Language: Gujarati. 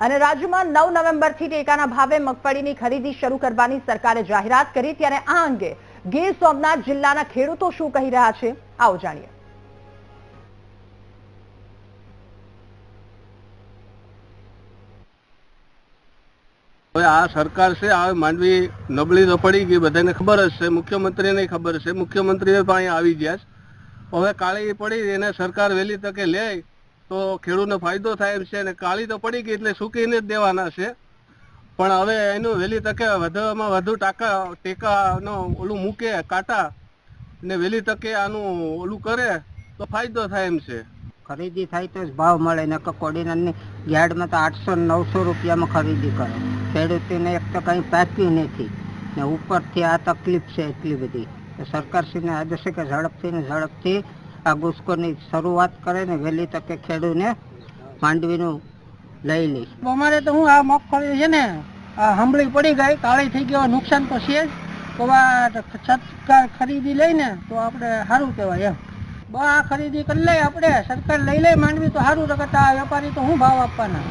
અને રાજ્યમાં નવ નવેમ્બરથી ટેકાના ભાવે મગફળીની ખરીદી શરૂ કરવાની સરકારે જાહેરાત કરી, ત્યારે આ અંગે ગીર સોમનાથ જિલ્લાના ખેડૂતો શું કહી રહ્યા છે, આવો જાણીએ. હવે આ સરકાર છે, આ માંડવી નબળી તો પડી ગઈ, બધાને ખબર જ છે, મુખ્યમંત્રીને ખબર છે મુખ્યમંત્રી પણ આવી ગયા હવે કાળી પડી, એને સરકાર વહેલી તકે લે તો ખેડૂતને ફાયદો થાય એમ છે અને કાળી તો પડી ગઈ એટલે સૂકીને જ દેવાના છે. પણ હવે એનું વહેલી તકે વધુમાં વધુ ટાકા, ટેકાનો ઓલું મૂકે, કાંટા ને વહેલી તકે આનું ઓલું કરે તો ફાયદો થાય એમ છે. ખરીદી થાય તો જ ભાવ મળે ને કોડીનારની યાર્ડમાં તો આઠસો નવસો રૂપિયામાં ખરીદી કરે. ખેડૂતોને એક તો કંઈ પાક્યું નથી ને ઉપરથી આ તકલીફ છે એટલી બધી. તો સરકારશ્રીને આદેશ કે ઝડપથી ને ઝડપથી આ ગુસ્કોની શરૂઆત કરે ને વહેલી તકે ખેડૂને માંડવીનું લઈ લઈ અમારે તો હું આ મગફળી છે ને હંભળી પડી ગઈ, કાળી થઈ ગયો, નુકસાન તો છે જ. તો સરકાર ખરીદી લઈને તો આપણે સારું કહેવાય એમ. બા, આ ખરીદી કરી લઈ આપણે, સરકાર લઈ લે માંડવી તો સારું રગતા વેપારી તો હું ભાવ આપવાના?